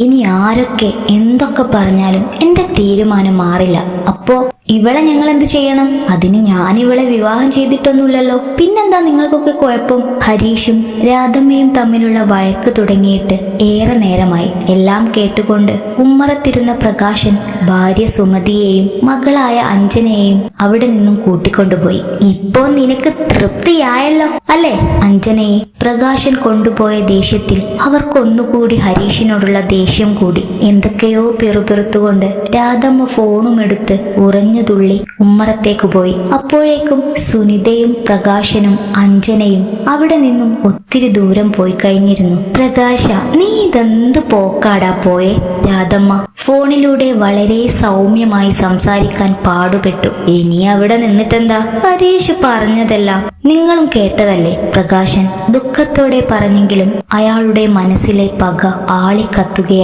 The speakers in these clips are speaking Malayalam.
ഇനി ആരൊക്കെ എന്തൊക്കെ പറഞ്ഞാലും എന്റെ തീരുമാനം മാറില്ല. അപ്പോ ഇവളെ ഞങ്ങൾ എന്ത് ചെയ്യണം? അതിന് ഞാൻ ഇവളെ വിവാഹം ചെയ്തിട്ടൊന്നുമില്ലല്ലോ. പിന്നെന്താ നിങ്ങൾക്കൊക്കെ കുഴപ്പം? ഹരീഷും രാധമ്മയും തമ്മിലുള്ള വഴക്ക് തുടങ്ങിയിട്ട് ഏറെ നേരമായി. എല്ലാം കേട്ടുകൊണ്ട് ഉമ്മറത്തിരുന്ന പ്രകാശൻ ഭാര്യ സുമതിയെയും മകളായ അഞ്ജനയെയും അവിടെ നിന്നും കൂട്ടിക്കൊണ്ടുപോയി. ഇപ്പോ നിനക്ക് തൃപ്തിയായല്ലോ? അല്ലേ? അഞ്ജനയെ പ്രകാശൻ കൊണ്ടുപോയ ദേഷ്യത്തിൽ അവർക്കൊന്നുകൂടി ഹരീഷിനോടുള്ള ദേഷ്യം കൂടി. എന്തൊക്കെയോ പിറുപിറുത്തുകൊണ്ട് രാധമ്മ ഫോണും എടുത്ത് ഉറഞ്ഞു തുള്ളി ഉമ്മറത്തേക്ക് പോയി. അപ്പോഴേക്കും സുനിതയും പ്രകാശനും അഞ്ജനയും അവിടെ നിന്നും ഒത്തിരി ദൂരം പോയി കഴിഞ്ഞിരുന്നു. പ്രകാശ നീ ഇതെന്ത് പോക്കാടാ പോയെ? രാധമ്മ ഫോണിലൂടെ വളരെ സൗമ്യമായി സംസാരിക്കാൻ പാടുപെട്ടു. ഇനി അവിടെ നിന്നിട്ടെന്താ? ഹരീഷ് പറഞ്ഞതെല്ലാം നിങ്ങളും കേട്ടതല്ലേ? പ്രകാശൻ ദുഃഖത്തോടെ പറഞ്ഞെങ്കിലും അയാളുടെ മനസ്സിലെ പക ആളിക്കത്തുകയായിരുന്നു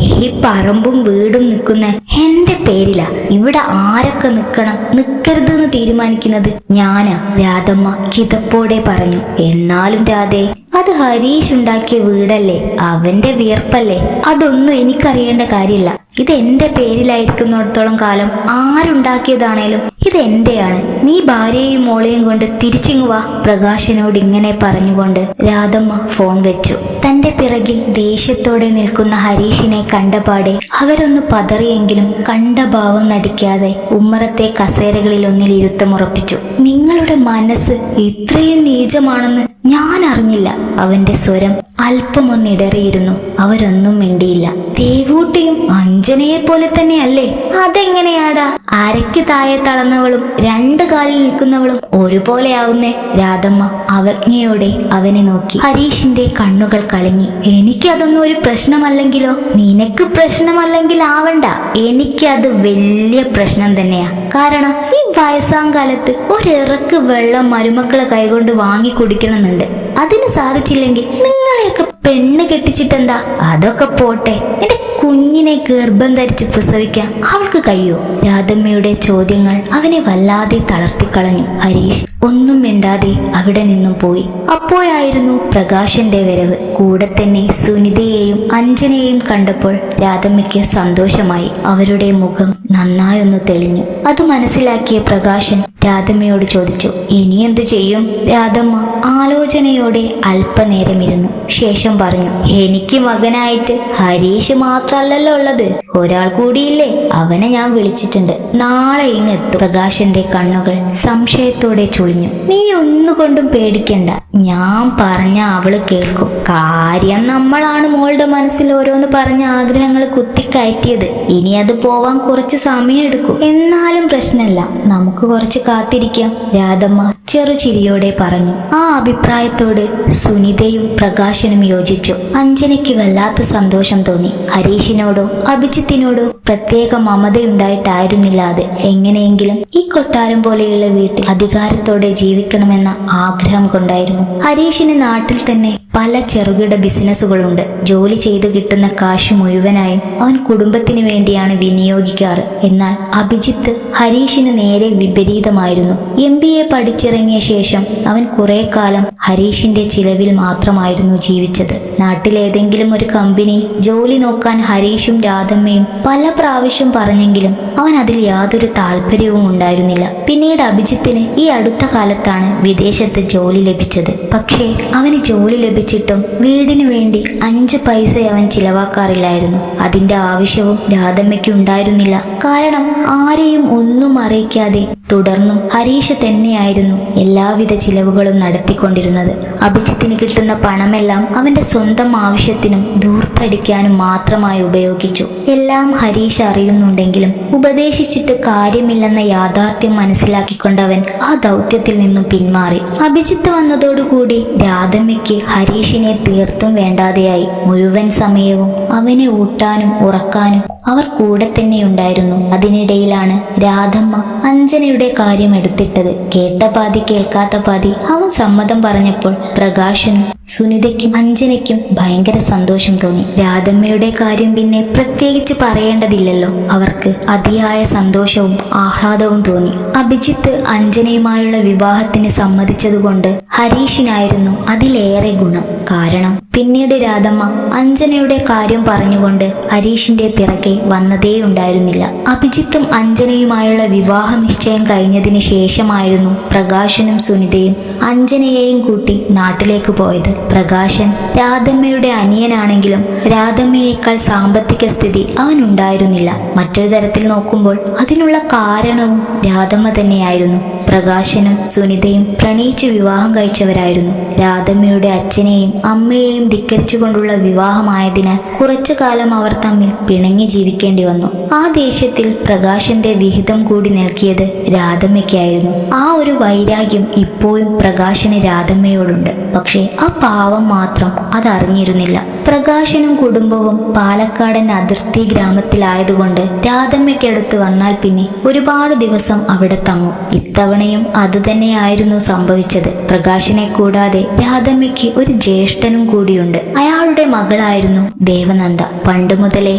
ഈ പറമ്പും വീടും നിൽക്കുന്ന എന്റെ പേരിലാ ഇവിടെ ആരൊക്കെ നിൽക്കണം നിൽക്കരുതെന്ന് തീരുമാനിക്കുന്നത്. ഞാനാ രാധമ്മ കിതപ്പോടെ പറഞ്ഞു. എന്നാലും രാധേ ഹരീഷ് ഉണ്ടാക്കിയ വീടല്ലേ? അവന്റെ വിയർപ്പല്ലേ? അതൊന്നും എനിക്കറിയേണ്ട കാര്യമില്ല. ഇത് എന്റെ പേരിലായിരിക്കുന്നിടത്തോളം കാലം ആരുണ്ടാക്കിയതാണേലും ഇത് എന്റെയാണ്. നീ ഭാര്യയും മോളെയും കൊണ്ട് തിരിച്ചിങ്ങു വാ. പ്രകാശനോട് ഇങ്ങനെ പറഞ്ഞുകൊണ്ട് രാധമ്മ ഫോൺ വെച്ചു. തന്റെ പിറകിൽ ദേഷ്യത്തോടെ നിൽക്കുന്ന ഹരീഷിനെ കണ്ടപാടെ അവരൊന്ന് പതറിയെങ്കിലും കണ്ട ഭാവം നടിക്കാതെ ഉമ്മറത്തെ കസേരകളിൽ ഒന്നിൽ ഇരുത്തമുറപ്പിച്ചു. നിങ്ങളുടെ മനസ്സ് ഇത്രയും നീചമാണെന്ന് ഞാൻ അറിഞ്ഞില്ല അവന്റെ സ്വരം. അല്പമൊന്നിടറിയിരുന്നു. അവരൊന്നും മിണ്ടിയില്ല. ദേവൂട്ടിയും അഞ്ജനയെ പോലെ തന്നെയല്ലേ? അതെങ്ങനെയാടാ? അരയ്ക്ക് താഴെ തളർന്നവളും രണ്ടു കാലിൽ നിൽക്കുന്നവളും ഒരുപോലെയാവുന്നേ. രാധമ്മ അവജ്ഞയോടെ അവനെ നോക്കി. ഹരീഷിന്റെ കണ്ണുകൾ കലങ്ങി. എനിക്കതൊന്നും ഒരു പ്രശ്നമല്ലെങ്കിലോ? നിനക്ക് പ്രശ്നമല്ലെങ്കിൽ ആവണ്ട. എനിക്കത് വലിയ പ്രശ്നം തന്നെയാ. കാരണം ഈ വയസ്സാം കാലത്ത് ഒരിറക്ക് വെള്ളം മരുമക്കളെ കൈകൊണ്ട് വാങ്ങി കുടിക്കണമെന്നുണ്ട്. അതിന് സാധിച്ചില്ലെങ്കിൽ നിങ്ങളെയൊക്കെ പെണ്ണ് കെട്ടിച്ചിട്ടെന്താ? അതൊക്കെ പോട്ടെ. എന്റെ കുഞ്ഞിനെ ഗർഭം ധരിച്ച് പ്രസവിക്കാൻ അവൾക്ക് കഴിയോ? രാധമ്മയുടെ ചോദ്യങ്ങൾ അവനെ വല്ലാതെ തളർത്തിക്കളഞ്ഞു. ഹരീഷ് ഒന്നും മിണ്ടാതെ അവിടെ നിന്നും പോയി. അപ്പോഴായിരുന്നു പ്രകാശന്റെ വരവ്. കൂടെ തന്നെ സുനിതയെയും അഞ്ജനയെയും കണ്ടപ്പോൾ രാധമ്മയ്ക്ക് സന്തോഷമായി. അവരുടെ മുഖം നന്നായൊന്ന് തെളിഞ്ഞു. അത് മനസ്സിലാക്കിയ പ്രകാശൻ രാധമ്മയോട് ചോദിച്ചു ഇനി എന്ത് ചെയ്യും? രാധമ്മ ആലോചനയോടെ അല്പനേരം ഇരുന്നു ശേഷം പറഞ്ഞു എനിക്ക് മകനായിട്ട് ഹരീഷ് മാത്രല്ലല്ലോ ഉള്ളത്. ഒരാൾ കൂടിയില്ലേ? അവനെ ഞാൻ വിളിച്ചിട്ടുണ്ട്. നാളെ ഇങ്ങ് പ്രകാശന്റെ കണ്ണുകൾ സംശയത്തോടെ ചുളിഞ്ഞു. നീ ഒന്നുകൊണ്ടും പേടിക്കണ്ട. ഞാൻ പറഞ്ഞ അവൾ കേൾക്കും. കാര്യം നമ്മളാണ് മോളുടെ മനസ്സിൽ ഓരോന്ന് പറഞ്ഞ ആഗ്രഹങ്ങൾ കുത്തിക്കയറ്റിയത്. ഇനി അത് പോവാൻ കുറച്ച് സമയം എടുക്കും എന്നാലും പ്രശ്നമല്ല. നമുക്ക് കുറച്ച് കാത്തിരിക്കാം രാധമ്മ. ചെറുചിരിയോടെ പറഞ്ഞു. ആ അഭിപ്രായത്തോട് സുനിതയും പ്രകാശനും യോജിച്ചു. അഞ്ജനയ്ക്ക് വല്ലാത്ത സന്തോഷം തോന്നി. ഹരീഷിനോടോ അഭിജിത്തിനോടോ പ്രത്യേക മമതയുണ്ടായിട്ടായിരുന്നില്ല അത്. എങ്ങനെയെങ്കിലും ഈ കൊട്ടാരം പോലെയുള്ള വീട്ടിൽ അധികാരത്തോടെ ജീവിക്കണമെന്ന ആഗ്രഹം കൊണ്ടായിരുന്നു. ഹരീഷിന് നാട്ടിൽ തന്നെ പല ചെറുകിട ബിസിനസ്സുകളുണ്ട്. ജോലി ചെയ്ത് കിട്ടുന്ന കാശ് മുഴുവനായും അവൻ കുടുംബത്തിന് വേണ്ടിയാണ് വിനിയോഗിക്കാറ്. എന്നാൽ അഭിജിത്ത് ഹരീഷിന് നേരെ വിപരീതമായിരുന്നു. എം ബി എ പഠിച്ചിറങ്ങിയ ശേഷം അവൻ കുറെ കാലം ഹരീഷിന്റെ ചിലവിൽ മാത്രമായിരുന്നു ജീവിച്ചത്. നാട്ടിലേതെങ്കിലും ഒരു കമ്പനി ജോലി നോക്കാൻ ഹരീഷും രാധമ്മയും പല പ്രാവശ്യം പറഞ്ഞെങ്കിലും അവൻ അതിൽ യാതൊരു താല്പര്യവും ഉണ്ടായിരുന്നില്ല. പിന്നീട് അഭിജിത്തിന് ഈ അടുത്ത കാലത്താണ് വിദേശത്ത് ജോലി ലഭിച്ചത്. പക്ഷേ അവന് ജോലി ലഭിച്ചിട്ടും വീടിനു വേണ്ടി അഞ്ച് പൈസ അവൻ ചിലവാക്കാറില്ലായിരുന്നു. അതിന്റെ ആവശ്യവും രാധമ്മയ്ക്ക് ഉണ്ടായിരുന്നില്ല കാരണം ആരെയും ഒന്നും അറിയിക്കാതെ തുടർന്നും ഹരീഷ് തന്നെയായിരുന്നു എല്ലാവിധ ചിലവുകളും നടത്തിക്കൊണ്ടിരുന്നത്. അഭിജിത്തിന് കിട്ടുന്ന പണമെല്ലാം അവന്റെ സ്വന്തം ആവശ്യത്തിനും ധൂർത്തടിക്കാനും മാത്രമായി ഉപയോഗിച്ചു. എല്ലാം ഹരീഷ് അറിയുന്നുണ്ടെങ്കിലും ഉപദേശിച്ചിട്ട് കാര്യമില്ലെന്ന യാഥാർത്ഥ്യം മനസ്സിലാക്കിക്കൊണ്ടവൻ ആ ദൗത്യത്തിൽ നിന്നും പിന്മാറി. അഭിജിത്ത് വന്നതോടുകൂടി രാധമ്മയ്ക്ക് ഹരീഷിനെ തീർത്തും വേണ്ടാതെയായി. മുഴുവൻ സമയവും അവനെ ഊട്ടാനും ഉറക്കാനും അവർ കൂടെ തന്നെ ഉണ്ടായിരുന്നു. അതിനിടയിലാണ് രാധമ്മ അഞ്ജനയുടെ കാര്യം എടുത്തിട്ടത്. കേട്ട പാതി കേൾക്കാത്ത പാതി അവൻ സമ്മതം പറഞ്ഞപ്പോൾ പ്രകാശനും സുനിതയ്ക്കും അഞ്ജനയ്ക്കും ഭയങ്കര സന്തോഷം തോന്നി. രാധമ്മയുടെ കാര്യം പിന്നെ പ്രത്യേകിച്ച് പറയേണ്ടതില്ലല്ലോ. അവർക്ക് അതിയായ സന്തോഷവും ആഹ്ലാദവും തോന്നി. അഭിജിത്ത് അഞ്ജനയുമായുള്ള വിവാഹത്തിന് സമ്മതിച്ചതുകൊണ്ട് ഹരീഷിനായിരുന്നു അതിലേറെ ഗുണം. കാരണം പിന്നീട് രാധമ്മ അഞ്ജനയുടെ കാര്യം പറഞ്ഞുകൊണ്ട് ഹരീഷിന്റെ പിറകെ വന്നതേ ഉണ്ടായിരുന്നില്ല അഭിജിത്തും അഞ്ജനയുമായുള്ള വിവാഹ നിശ്ചയം കഴിഞ്ഞതിന് ശേഷമായിരുന്നു പ്രകാശനും സുനിതയും അഞ്ജനയെയും കൂട്ടി നാട്ടിലേക്ക് പോയത്. പ്രകാശൻ രാധമ്മയുടെ അനിയനാണെങ്കിലും രാധമ്മയേക്കാൾ സാമ്പത്തിക സ്ഥിതി അവനുണ്ടായിരുന്നില്ല. മറ്റൊരു തരത്തിൽ നോക്കുമ്പോൾ അതിനുള്ള കാരണവും രാധമ്മ തന്നെയായിരുന്നു. പ്രകാശനും സുനിതയും പ്രണയിച്ച് വിവാഹം കഴിച്ചവരായിരുന്നു. രാധമ്മയുടെ അച്ഛനെയും അമ്മയെയും ധിക്കരിച്ചുകൊണ്ടുള്ള വിവാഹമായതിനാൽ കുറച്ചു കാലം അവർ തമ്മിൽ പിണങ്ങി ജീവിക്കേണ്ടി വന്നു. ആ ദേഷ്യത്തിൽ പ്രകാശന്റെ വിഹിതം കൂടി നൽകിയത് രാധമ്മയ്ക്കായിരുന്നു. ആ ഒരു വൈരാഗ്യം ഇപ്പോഴും പ്രകാശന് രാധമ്മയോടുണ്ട്. പക്ഷേ ആ പാവം മാത്രം അതറിഞ്ഞിരുന്നില്ല. പ്രകാശനും കുടുംബവും പാലക്കാടൻ അതിർത്തി ഗ്രാമത്തിലായതുകൊണ്ട് രാധമ്മയ്ക്കടുത്ത് വന്നാൽ പിന്നെ ഒരുപാട് ദിവസം അവിടെ തങ്ങും. ഇത്തവണയും അതുതന്നെയായിരുന്നു സംഭവിച്ചത്. പ്രകാശനെ കൂടാതെ രാധമ്മയ്ക്ക് ഒരു ജ്യേഷ്ഠനും കൂടിയുണ്ട്. അയാളുടെ മകളായിരുന്നു ദേവനന്ദ. പണ്ട് മുതലേ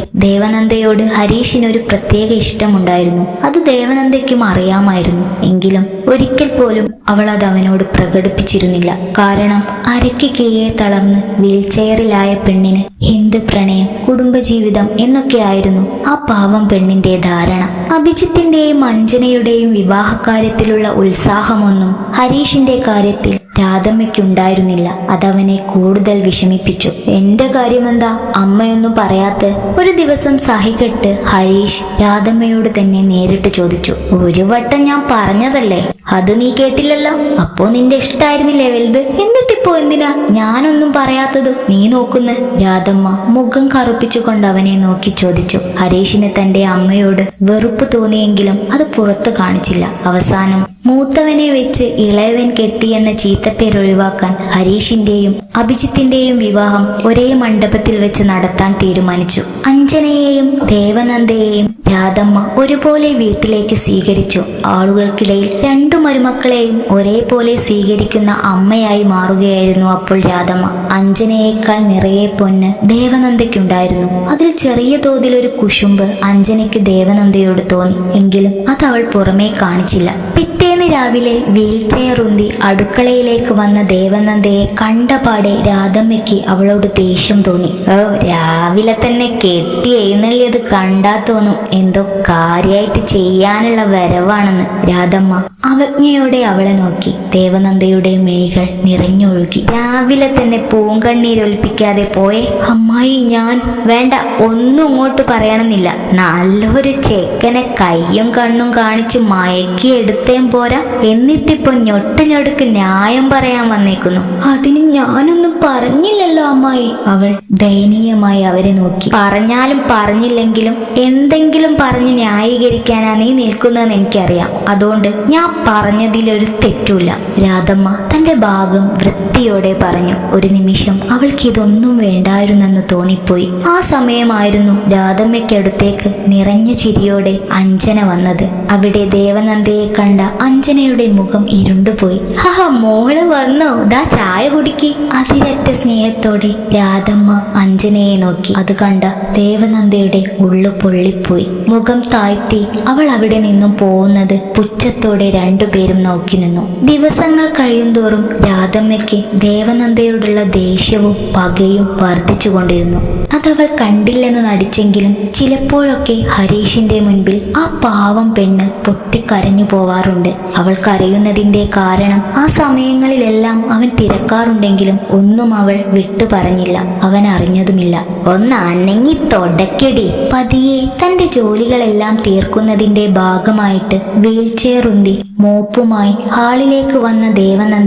ദേവനന്ദയോട് ഹരീഷിന് ഒരു പ്രത്യേക ഇഷ്ടമുണ്ടായിരുന്നു. അത് ദേവനന്ദയ്ക്കും അറിയാമായിരുന്നു. എങ്കിലും ഒരിക്കൽ പോലും അവൾ അത് അവനോട് പ്രകടിപ്പിച്ചിരുന്നില്ല. കാരണം അരയ്ക്ക് കീഴെ തളർന്ന് വീൽചെയറിലായ പെണ്ണിന് ഹിന്ദു പ്രണയം കുടുംബജീവിതം എന്നൊക്കെയായിരുന്നു ആ പാവം പെണ്ണിന്റെ ധാരണ. അഭിജിത്തിന്റെയും അഞ്ജനയുടെയും വിവാഹകാര്യത്തിലുള്ള ഉത്സാഹമൊന്നും ഹരീഷിന്റെ കാര്യത്തിൽ രാധമ്മയ്ക്കുണ്ടായിരുന്നില്ല അതവനെ കൂടുതൽ വിഷമിപ്പിച്ചു. എന്റെ കാര്യമെന്താ? അമ്മയൊന്നും പറയാത്ത ഒരു ദിവസം സഹികെട്ട് ഹരീഷ് രാധമ്മയോട് തന്നെ നേരിട്ട് ചോദിച്ചു. ഒരു വട്ടം ഞാൻ പറഞ്ഞതല്ലേ? അത് നീ കേട്ടില്ലല്ലോ? അപ്പോ നിന്റെ ഇഷ്ടായിരുന്നില്ലേ വലുത്? എന്നിട്ടിപ്പോ എന്തിനാ? ഞാനൊന്നും പറയാത്തത് നീ നോക്കുന്ന. രാധമ്മ മുഖം കറുപ്പിച്ചുകൊണ്ട് അവനെ നോക്കി ചോദിച്ചു. ഹരീഷിന് തന്റെ അമ്മയോട് വെറുപ്പ് തോന്നിയെങ്കിലും അത് പുറത്തു കാണിച്ചില്ല. അവസാനം മൂത്തവനെ വെച്ച് ഇളയവൻ കെട്ടിയെന്ന ചീത്തപ്പേര് ഒഴിവാക്കാൻ ഹരീഷിന്റെയും അഭിജിത്തിന്റെയും വിവാഹം ഒരേ മണ്ഡപത്തിൽ വെച്ച് നടത്താൻ തീരുമാനിച്ചു. അഞ്ജനയെയും ദേവനന്ദയെയും രാധമ്മ ഒരുപോലെ വീട്ടിലേക്ക് സ്വീകരിച്ചു. ആളുകൾക്കിടയിൽ രണ്ടു മരുമക്കളെയും ഒരേപോലെ സ്വീകരിക്കുന്ന അമ്മയായി മാറുകയായിരുന്നു അപ്പോൾ രാധമ്മ. അഞ്ജനയേക്കാൾ നിറയെ പൊന്ന് ദേവനന്ദയ്ക്കുണ്ടായിരുന്നു. അതിൽ ചെറിയ തോതിൽ ഒരു കുശുമ്പ് അഞ്ജനയ്ക്ക് ദേവനന്ദയോട് തോന്നി. എങ്കിലും അത് അവൾ പുറമേ കാണിച്ചില്ല. പിറ്റേന്ന് രാവിലെ വീൽ ചെയർ ഉന്തി അടുക്കളയിലേക്ക് വന്ന ദേവനന്ദയെ കണ്ടപാടെ രാധമ്മയ്ക്ക് അവളോട് ദേഷ്യം തോന്നി. ഓ രാവിലെ തന്നെ കെട്ടി എഴുന്നള്ളിയത് കണ്ടാ തോന്നും. എന്തോ കാര്യമായിട്ട് ചെയ്യാനുള്ള വരവാണെന്ന് രാധമ്മ അവജ്ഞയോടെ അവളെ നോക്കി. ദേവനന്ദയുടെ മിഴികൾ നിറഞ്ഞൊഴുകി. രാവിലെ തന്നെ പൂങ്കണ്ണീരൊൽപ്പിക്കാതെ പോയെ. അമ്മായി ഞാൻ വേണ്ട ഒന്നും ഇങ്ങോട്ട് പറയണമെന്നില്ല. നല്ലൊരു ചെക്കനെ കയ്യും കണ്ണും കാണിച്ച് മയക്കി എടുത്തേം പോരാ. എന്നിട്ടിപ്പോ ഞൊട്ട ഞൊടുക്ക് ന്യായം പറയാൻ വന്നേക്കുന്നു. അതിന് ഞാനൊന്നും പറഞ്ഞില്ലല്ലോ അമ്മായി. അവൾ ദയനീയമായി അവരെ നോക്കി. പറഞ്ഞാലും പറഞ്ഞില്ലെങ്കിലും എന്തെങ്കിലും പറഞ്ഞ് ന്യായീകരിക്കാനാ നീ നിൽക്കുന്നതെന്ന് എനിക്കറിയാം. അതുകൊണ്ട് ഞാൻ പറഞ്ഞതിലൊരു തെറ്റുമില്ല. രാധമ്മ തന്റെ ഭാഗം വൃത്തിയോടെ പറഞ്ഞു ഒരു നിമിഷം അവൾക്ക് ഇതൊന്നും വേണ്ടായിരുന്നെന്ന് തോന്നിപ്പോയി. ആ സമയമായിരുന്നു രാധമ്മയ്ക്കടുത്തേക്ക് നിറഞ്ഞ ചിരിയോടെ അഞ്ജന വന്നത്. അവിടെ ദേവനന്ദയെ കണ്ട അഞ്ജനയുടെ മുഖം ഇരുണ്ടുപോയി. ഹഹ മോൾ വന്നോ. ദാ ചായ കുടിക്കി. അതിരറ്റ സ്നേഹത്തോടെ രാധമ്മ അഞ്ജനയെ നോക്കി. അത് കണ്ട ദേവനന്ദയുടെ ഉള്ളു പൊള്ളിപ്പോയി. മുഖം താഴ്ത്തി അവൾ അവിടെ നിന്നും പോകുന്നത് പുച്ഛത്തോടെ രണ്ടുപേരും നോക്കി നിന്നു. ദിവസങ്ങൾ കഴിയുന്തോറും രാധമ്മയ്ക്ക് ദേവനന്ദയോടുള്ള ദേഷ്യവും പകയും വർദ്ധിച്ചുകൊണ്ടിരുന്നു അതവൾ കണ്ടില്ലെന്ന് നടിച്ചെങ്കിലും ചിലപ്പോഴൊക്കെ ഹരീഷിന്റെ മുൻപിൽ ആ പാവം പെണ്ണ് പൊട്ടിക്കരഞ്ഞു പോവാറുണ്ട്. അവൾ കരയുന്നതിന്റെ കാരണം ആ സമയങ്ങളിലെല്ലാം അവൻ തിരക്കാറുണ്ടെങ്കിലും ഒന്നും അവൾ വിട്ടു പറഞ്ഞില്ല. അവൻ അറിഞ്ഞതുമില്ല. ഒന്ന് അനങ്ങി തൊടക്കടി. പതിയെ തന്റെ ജോലികളെല്ലാം തീർക്കുന്നതിന്റെ ഭാഗമായിട്ട് വീൽചെയർ ഉന്തി മോപ്പുമായി ഹാളിലേക്ക് വന്ന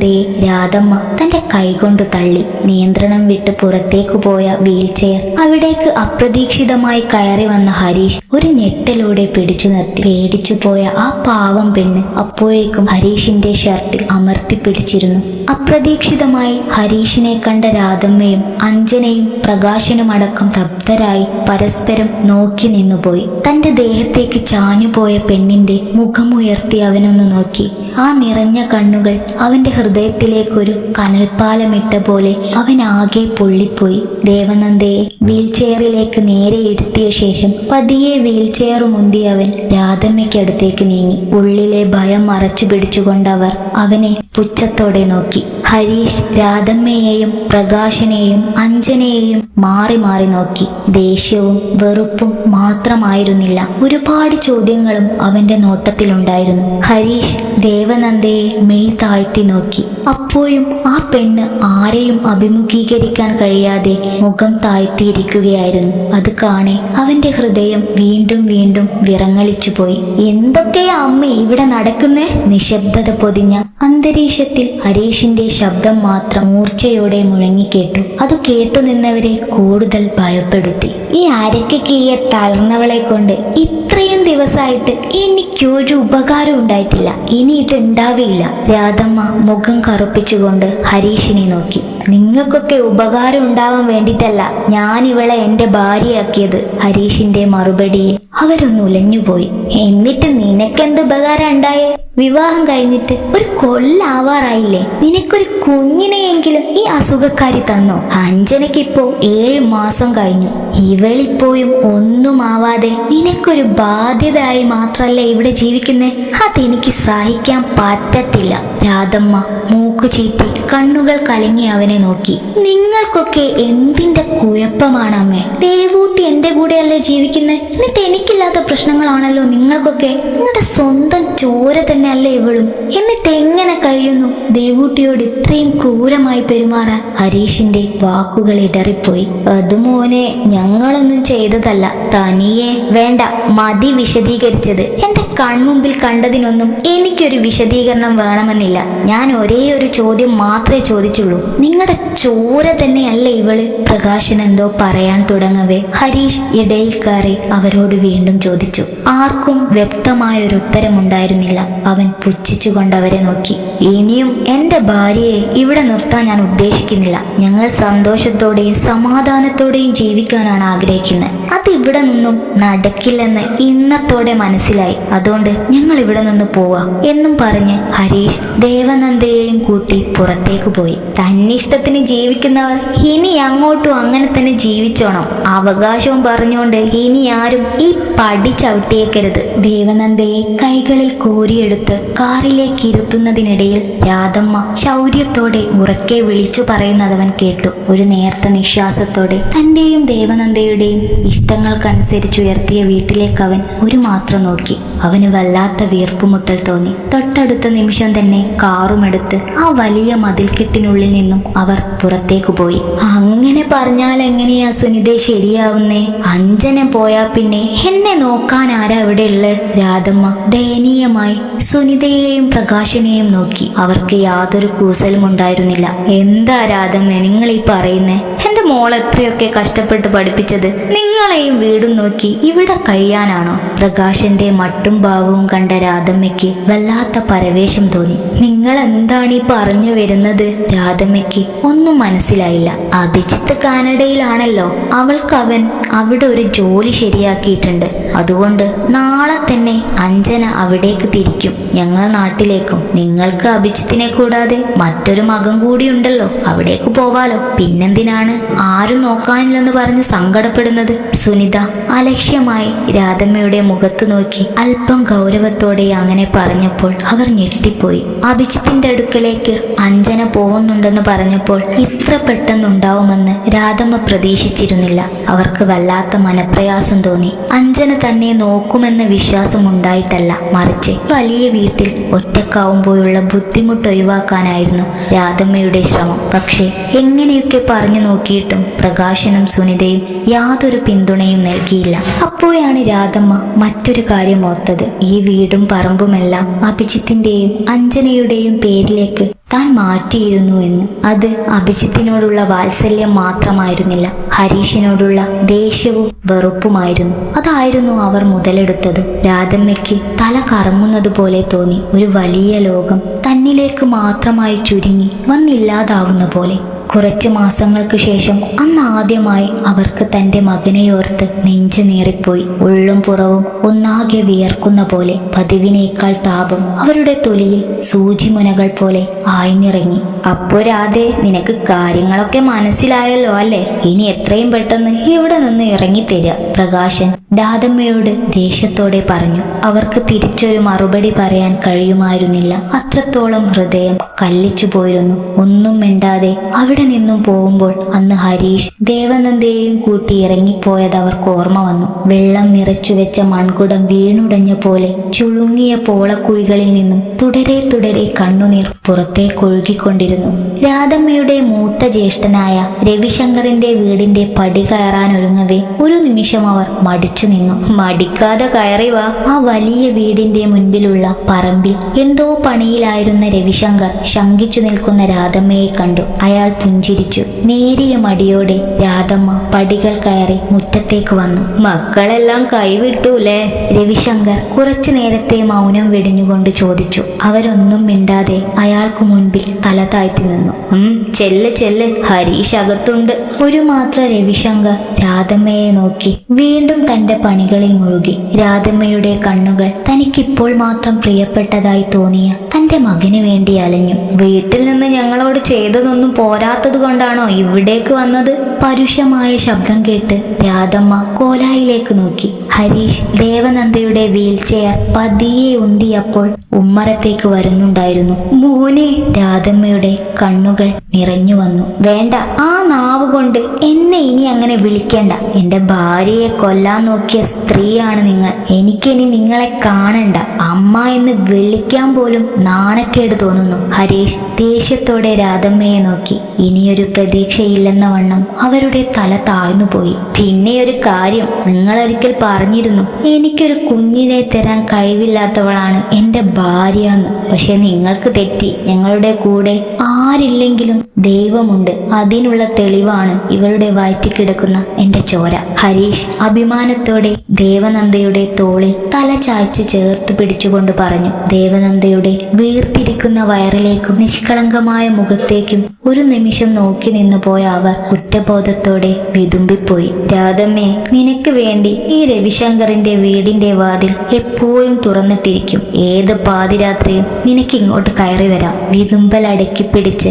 ദേവനന്ദയെ രാധമ്മ തന്റെ കൈകൊണ്ട് തള്ളി നിയന്ത്രണം വിട്ട് പുറത്തേക്ക് പോയ വീൽചെയർ അവിടേക്ക് അപ്രതീക്ഷിതമായി കയറി വന്ന ഹരീഷ് ഒരു ഞെട്ടലോടെ പിടിച്ചു നിർത്തി. പേടിച്ചു പോയ ആ പാവം പെണ്ണ് അപ്പോഴേക്കും ഹരീഷിന്റെ ഷർട്ടിൽ അമർത്തി പിടിച്ചിരുന്നു. അപ്രതീക്ഷിതമായി ഹരീഷിനെ കണ്ട രാധമ്മയും അഞ്ജനയും പ്രകാശനും അടക്കം തബ്ധരായി പരസ്പരം നോക്കി നിന്നുപോയി. തന്റെ ദേഹത്തേക്ക് ചാഞ്ഞുപോയ പെണ്ണിന്റെ മുഖമുയർത്തി അവനൊന്ന് നോക്കി. ആ നിറഞ്ഞ കണ്ണുകൾ അവന്റെ ഹൃദയത്തിലേക്കൊരു കനൽപ്പാലമിട്ട പോലെ അവൻ ആകെ പൊള്ളിപ്പോയി. ദേവനന്ദയെ വീൽ ചെയറിലേക്ക് നേരെ ഇരുത്തിയ ശേഷം പതിയെ വീൽ ചെയർ മുന്തി അവൻ രാധമ്മയ്ക്കടുത്തേക്ക് നീങ്ങി. ഉള്ളിലെ ഭയം മറച്ചു പിടിച്ചുകൊണ്ടവർ അവനെ പുച്ഛത്തോടെ നോക്കി. ഹരീഷ് രാധമ്മയെയും പ്രകാശനെയും അഞ്ജനയെയും മാറി മാറി നോക്കി. ദേഷ്യവും വെറുപ്പും മാത്രമായിരുന്നില്ല. ഒരുപാട് ചോദ്യങ്ങളും അവന്റെ നോട്ടത്തിലുണ്ടായിരുന്നു. ഹരീഷ് ദേവനന്ദയെ മെയ് താഴ്ത്തി നോക്കി. അപ്പോഴും ആ പെണ്ണ് ആരെയും അഭിമുഖീകരിക്കാൻ കഴിയാതെ മുഖം താഴ്ത്തിയിരിക്കുകയായിരുന്നു. അത് കാണെ അവന്റെ ഹൃദയം വീണ്ടും വീണ്ടും വിറങ്ങലിച്ചു പോയി എന്തൊക്കെയാ അമ്മ ഇവിടെ നടക്കുന്നേ? നിശബ്ദത പൊതിഞ്ഞ അന്തരീക്ഷത്തിൽ ഹരീഷിന്റെ ശബ്ദം മാത്രം മൂർച്ചയോടെ മുഴങ്ങിക്കേട്ടു. അത് കേട്ടു നിന്നവരെ കൂടുതൽ ഭയപ്പെടുത്തി. ഈ അരക്കീയ തളർന്നവളെ കൊണ്ട് ഇത്രയും ദിവസമായിട്ട് എനിക്കൊരു ഉപകാരം ഉണ്ടായിട്ടില്ല. ഇനിയിട്ട് ഉണ്ടാവില്ല രാധമ്മ മുഖം കറുപ്പിച്ചുകൊണ്ട് ഹരീഷിനെ നോക്കി. നിങ്ങൾക്കൊക്കെ ഉപകാരം ഉണ്ടാവാൻ വേണ്ടിയിട്ടല്ല ഞാൻ ഇവളെ എന്റെ ഭാര്യയാക്കിയത്. ഹരീഷിന്റെ മറുപടിയിൽ അവരൊന്ന് ഉലഞ്ഞുപോയി. എന്നിട്ട് നിനക്കെന്ത് ഉപകാരം ഉണ്ടായേ? വിവാഹം കഴിഞ്ഞിട്ട് ഒരു കൊല്ലാവാറായില്ലേ? നിനക്കൊരു കുഞ്ഞിനെയെങ്കിലും ഈ അസുഖക്കാരി തന്നോ? അഞ്ജനയ്ക്കിപ്പോ ഏഴ് മാസം കഴിഞ്ഞു. ഇവളിപ്പോയും ഒന്നും ആവാതെ നിനക്കൊരു ബാധ്യതയായി മാത്രല്ലേ ഇവിടെ ജീവിക്കുന്നേ? അതെനിക്ക് സഹിക്കാൻ പറ്റത്തില്ല. രാധമ്മ മൂക്കു ചീറ്റി കണ്ണുകൾ കലങ്ങി അവനെ നോക്കി. നിങ്ങൾക്കൊക്കെ എന്തിന്റെ കുഴപ്പമാണ് അമ്മേ ദേവൂട്ടി എന്റെ കൂടെയല്ലേ ജീവിക്കുന്നത് എന്നിട്ട് എനിക്കില്ലാത്ത പ്രശ്നങ്ങളാണല്ലോ നിങ്ങൾക്കൊക്കെ? നിങ്ങളുടെ സ്വന്തം ചോര തന്നെ അല്ലേ ഇവളും? എന്നിട്ട് എങ്ങനെ കഴിയുന്നു? ദേവൂട്ടിയോട് ഇത്രയും ക്രൂരമായി പെരുമാറാൻ ഹരീഷിന്റെ വാക്കുകൾ ഇടറിപ്പോയി. അത് മോനെ ഞങ്ങളൊന്നും ചെയ്തതല്ല. തനിയെ വേണ്ട മതി വിശദീകരിച്ചത്. എന്റെ കൺമുമ്പിൽ കണ്ടതിനൊന്നും എനിക്കൊരു വിശദീകരണം വേണമെന്നില്ല. ഞാൻ ഒരേ ഒരു ചോദ്യം മാത്രമേ ചോദിച്ചുള്ളൂ. നിങ്ങളുടെ ചോര തന്നെയല്ലേ ഇവൾ പ്രകാശൻ എന്തോ പറയാൻ തുടങ്ങവേ. ഹരീഷ് ഇടയിൽ കയറി അവരോട് വീണ്ടും ചോദിച്ചു. ആർക്കും വ്യക്തമായ ഒരു ഉത്തരമുണ്ടായിരുന്നില്ല. അവൻ പുച്ഛിച്ചുകൊണ്ട് അവരെ നോക്കി. ഇനിയും എന്റെ ഭാര്യയെ ഇവിടെ നിർത്താൻ ഞാൻ ഉദ്ദേശിക്കുന്നില്ല. ഞങ്ങൾ സന്തോഷത്തോടെയും സമാധാനത്തോടെയും ജീവിക്കാനാണ് ആഗ്രഹിക്കുന്നത്. അത് ഇവിടെ നിന്നും നടക്കില്ലെന്ന് ഇന്നത്തോടെ മനസ്സിലായി. അതുകൊണ്ട് ഞങ്ങൾ ഇവിടെ നിന്ന് പോവാം എന്നും പറഞ്ഞ് ഹരീഷ് ദേവനന്ദയെയും കൂട്ടി പുറത്തേക്ക് പോയി. തന്നിഷ്ടത്തിന് ജീവിക്കുന്നവർ ഇനി അങ്ങോട്ടും അങ്ങനെ തന്നെ ജീവിച്ചോണം. അവകാശവും പറഞ്ഞുകൊണ്ട് ഇനി ആരും ഈ പടി ചവിട്ടിയേക്കരുത്. ദേവനന്ദയെ കൈകളിൽ കോരിയെടുത്ത് കാറിലേക്ക് ഇരുത്തുന്നതിനിടയിൽ രാധമ്മ ശൗര്യത്തോടെ ഉറക്കെ വിളിച്ചു പറയുന്നതവൻ കേട്ടു. ഒരു നേർത്ത നിശ്വാസത്തോടെ തന്റെയും ദേവനന്ദയുടെയും ഇഷ്ടങ്ങൾക്കനുസരിച്ച് ഉയർത്തിയ വീട്ടിലേക്ക് അവൻ ഒരു മാത്രം നോക്കി. അവന് വല്ലാത്ത വീർപ്പുമുട്ടൽ തോന്നി. തൊട്ടടുത്ത നിമിഷം തന്നെ കാറുമെടുത്ത് ആ വലിയ മതിൽക്കെട്ടിനുള്ളിൽ നിന്നും അവർ പുറത്തേക്ക് പോയി. അങ്ങനെ പറഞ്ഞാൽ എങ്ങനെയാ സുനിത ശരിയാവുന്നേ? അഞ്ജന പോയാ പിന്നെ എന്നെ നോക്കാൻ ആരാ ഇവിടെ ഉള്ളത്? രാധമ്മ ദയനീയമായി സുനിതയെയും പ്രകാശനെയും നോക്കി. അവർക്ക് യാതൊരു കൂസലും ഉണ്ടായിരുന്നില്ല എന്താ രാധമ്മ നിങ്ങൾ ഈ പറയുന്നേ? എന്റെ മോൾ എത്രയൊക്കെ കഷ്ടപ്പെട്ട് പഠിപ്പിച്ചത്? നിങ്ങളെയും വീടും നോക്കി ഇവിടെ കഴിയാനാണോ? പ്രകാശന്റെ മട്ടും ഭാവവും കണ്ട രാധമ്മയ്ക്ക് വല്ലാത്ത പരവേശം തോന്നി. നിങ്ങൾ എന്താണ് ഈ പറഞ്ഞു വരുന്നത്? രാധമ്മയ്ക്ക് ഒന്നും മനസ്സിലായില്ല. അഭിജിത്ത് കാനഡയിലാണല്ലോ അവൾക്ക് അവൻ അവിടെ ഒരു ജോലി ശരിയാക്കിയിട്ടുണ്ട്. അതുകൊണ്ട് നാളെ തന്നെ അഞ്ജന അവിടേക്ക് തിരിക്കും. ഞങ്ങൾ നാട്ടിലേക്കും. നിങ്ങൾക്ക് അഭിജിത്തിനെ കൂടാതെ മറ്റൊരു മകൻ കൂടിയുണ്ടല്ലോ അവിടേക്ക് പോവാലോ. പിന്നെന്തിനാണ്? ആരും നോക്കാനില്ലെന്ന് പറഞ്ഞ് സങ്കടപ്പെടുന്നത് സുനിത. അലക്ഷ്യമായി രാധമ്മയുടെ മുഖത്തു നോക്കി അല്പം ഗൗരവത്തോടെ അങ്ങനെ പറഞ്ഞപ്പോൾ അവർ ഞെട്ടിപ്പോയി. അഭിജിത്തിന്റെ അടുക്കലേക്ക് അഞ്ജന പോകുന്നുണ്ടെന്ന് പറഞ്ഞപ്പോൾ ഇത്ര പെട്ടെന്നുണ്ടാവുമെന്ന് രാധമ്മ പ്രതീക്ഷിച്ചിരുന്നില്ല. അവർക്ക് വല്ലാത്ത മനപ്രയാസം തോന്നി. അഞ്ജന തന്നെ നോക്കുമെന്ന വിശ്വാസം ഉണ്ടായിട്ടല്ല. മറിച്ച് വലിയ വീട്ടിൽ ഒറ്റക്കാവുമ്പോഴുള്ള ബുദ്ധിമുട്ട് ഒഴിവാക്കാനായിരുന്നു രാധമ്മയുടെ ശ്രമം. പക്ഷേ എങ്ങനെയൊക്കെ പറഞ്ഞു നോക്കിയിട്ടും പ്രകാശനും സുനിതയും യാതൊരു പിന്തുണയും നൽകിയില്ല. അപ്പോഴാണ് രാധമ്മ മറ്റൊരു കാര്യം ഓർത്തത്. ഈ വീടും പറമ്പുമെല്ലാം അഭിജിത്തിന്റെയും അഞ്ജനയുടെയും പേരിലേക്ക് താൻ മാറ്റിയിരുന്നു എന്ന്. അത് അഭിജിത്തിനോടുള്ള വാത്സല്യം മാത്രമായിരുന്നില്ല. ഹരീഷിനോടുള്ള ദേഷ്യവും വെറുപ്പുമായിരുന്നു. അതായിരുന്നു അവർ മുതലെടുത്തത്. രാധമ്മയ്ക്ക് തല കറങ്ങുന്നത് പോലെ തോന്നി. ഒരു വലിയ ലോകം തന്നിലേക്ക് മാത്രമായി ചുരുങ്ങി വന്നില്ലാതാവുന്ന പോലെ. കുറച്ച് മാസങ്ങൾക്ക് ശേഷം അന്ന് ആദ്യമായി അവർക്ക് തന്റെ മകനെയോർത്ത് നെഞ്ചു നീറിപ്പോയി. ഉള്ളും പുറവും ഒന്നാകെ വിയർക്കുന്ന പോലെ പതിവിനേക്കാൾ താപം അവരുടെ തൊലിയിൽ സൂചിമുനകൾ പോലെ ആയിന്നിറങ്ങി അപ്പോരാതെ നിനക്ക് കാര്യങ്ങളൊക്കെ മനസ്സിലായല്ലോ അല്ലേ? ഇനി എത്രയും പെട്ടെന്ന് ഇവിടെ നിന്ന് ഇറങ്ങിത്തരിക പ്രകാശൻ. രാധമ്മയോട് ദേഷ്യത്തോടെ പറഞ്ഞു അവർക്ക് തിരിച്ചൊരു മറുപടി പറയാൻ കഴിയുമായിരുന്നില്ല. അത്രത്തോളം ഹൃദയം കല്ലിച്ചു പോയിരുന്നു. ഒന്നും മിണ്ടാതെ അവിടെ നിന്നും പോകുമ്പോൾ അന്ന് ഹരീഷ് ദേവനന്ദയെയും കൂട്ടി ഇറങ്ങിപ്പോയത് അവർക്ക് ഓർമ്മ വന്നു. വെള്ളം നിറച്ചു വെച്ച മൺകുടം വീണുടഞ്ഞ പോലെ ചുളുങ്ങിയ പോളക്കുഴികളിൽ നിന്നും തുടരെ തുടരെ കണ്ണുനീർ പുറത്തേക്ക് ഒഴുകിക്കൊണ്ടിരുന്നു. രാധമ്മയുടെ മൂത്ത ജ്യേഷ്ഠനായ രവിശങ്കറിന്റെ വീടിന്റെ പടി കയറാനൊരുങ്ങവേ ഒരു നിമിഷം അവർ മടിച്ചു നിന്നു. മടിക്കാതെ കയറി വാ. ആ വലിയ വീടിന്റെ മുൻപിലുള്ള പറമ്പിൽ എന്തോ പണിയിലായിരുന്ന രവിശങ്കർ ശങ്കിച്ചു നിൽക്കുന്ന രാധമ്മയെ കണ്ടു. അയാൾ പുഞ്ചിരിച്ചു. നേരിയ മടിയോടെ രാധമ്മ പടികൾ കയറി മുറ്റത്തേക്ക് വന്നു. മക്കളെല്ലാം കൈവിട്ടൂലേ? രവിശങ്കർ കുറച്ചു നേരത്തെ മൗനം വെടിഞ്ഞുകൊണ്ട് ചോദിച്ചു. അവരൊന്നും മിണ്ടാതെ അയാൾക്ക് മുൻപിൽ തല താഴ്ത്തി നിന്നു. ഉം ചെല്ല് ചെല്ല്. ഹരീഷ് അകത്തുണ്ട്. ഒരു മാത്ര രവിശങ്കർ രാധമ്മയെ നോക്കി വീണ്ടും തന്റെ പണികളിൽ മുഴുകി. രാധമ്മയുടെ കണ്ണുകൾ തനിക്കിപ്പോൾ മാത്രം പ്രിയപ്പെട്ടതായി തോന്നിയ തന്റെ മകന് വേണ്ടി അലഞ്ഞു. വീട്ടിൽ നിന്ന് ഞങ്ങളോട് ചെയ്തതൊന്നും പോരാത്തത് കൊണ്ടാണോ ഇവിടേക്ക് വന്നത്? പരുഷമായ ശബ്ദം കേട്ട് രാധമ്മ കോലായിലേക്ക് നോക്കി. ഹരീഷ് ദേവനന്ദയുടെ വീൽ ചെയർ പതിയെ ഉന്തിയപ്പോൾ ഉമ്മറത്തേക്ക് വരുന്നുണ്ടായിരുന്നു. മോനെ രാധമ്മയുടെ കണ്ണുകൾ നിറഞ്ഞു വന്നു. വേണ്ട ആ നാവ് കൊണ്ട് എന്നെ ഇനി അങ്ങനെ വിളിക്കേണ്ട. എന്റെ ഭാര്യയെ കൊല്ലാൻ നോക്കിയ സ്ത്രീയാണ് നിങ്ങൾ. എനിക്കിനി നിങ്ങളെ കാണണ്ട. അമ്മ എന്ന് വിളിക്കാൻ പോലും നാണക്കേട് തോന്നുന്നു. ഹരീഷ് ദേഷ്യത്തോടെ രാധമ്മയെ നോക്കി. ഇനിയൊരു പ്രതീക്ഷയില്ലെന്ന വണ്ണം അവരുടെ തല താഴ്ന്നുപോയി പിന്നെ ഒരു കാര്യം നിങ്ങൾ ഒരിക്കൽ പറഞ്ഞിരുന്നു. എനിക്കൊരു കുഞ്ഞിനെ തരാൻ കഴിവില്ലാത്തവളാണ് എന്റെ ഭാര്യ എന്ന്. പക്ഷെ നിങ്ങൾക്ക് തെറ്റി. ഞങ്ങളുടെ കൂടെ ആരില്ലെങ്കിലും ദൈവമുണ്ട്. അതിനുള്ള തെളിവാണ് ഇവരുടെ വയറ്റി കിടക്കുന്ന എന്റെ ചോര. ഹരീഷ് അഭിമാനത്തോടെ ദേവനന്ദയുടെ തോളിൽ തല ചായ്ച്ച് ചേർത്ത് പിടിച്ചുകൊണ്ട് പറഞ്ഞു ദേവനന്ദയുടെ വീർത്തിരിക്കുന്ന വയറിലേക്കും നിഷ്കളങ്കമായ മുഖത്തേക്കും ഒരു നിമിഷം നോക്കി നിന്നു പോയ അവർ കുറ്റബോധത്തോടെ വിതുമ്പിപ്പോയി. രാധമ്മേ നിനക്ക് വേണ്ടി ഈ രവിശങ്കറിന്റെ വീടിന്റെ വാതിൽ എപ്പോഴും തുറന്നിട്ടിരിക്കും. ഏത് പാതിരാത്രിയും നിനക്ക് ഇങ്ങോട്ട് കയറി വരാം. വിതുമ്പൽ അടക്കി പിടിച്ച്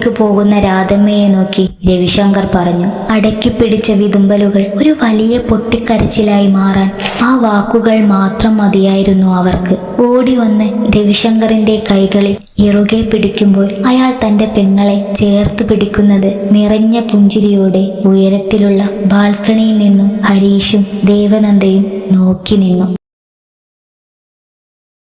പുറത്തേക്ക് പോകുന്ന രാധമ്മയെ നോക്കി രവിശങ്കർ പറഞ്ഞു അടക്കി പിടിച്ച വിതുമ്പലുകൾ ഒരു വലിയ പൊട്ടിക്കരച്ചിലായി മാറാൻ ആ വാക്കുകൾ മാത്രം മതിയായിരുന്നു അവർക്ക്. ഓടി വന്ന് രവിശങ്കറിന്റെ കൈകളിൽ ഇറുകെ പിടിക്കുമ്പോൾ അയാൾ തന്റെ പെങ്ങളെ ചേർത്ത് പിടിക്കുന്നത് നിറഞ്ഞ പുഞ്ചിരിയോടെ ഉയരത്തിലുള്ള ബാൽക്കണിയിൽ നിന്നും ഹരീഷും ദേവനന്ദയും നോക്കി നിന്നു.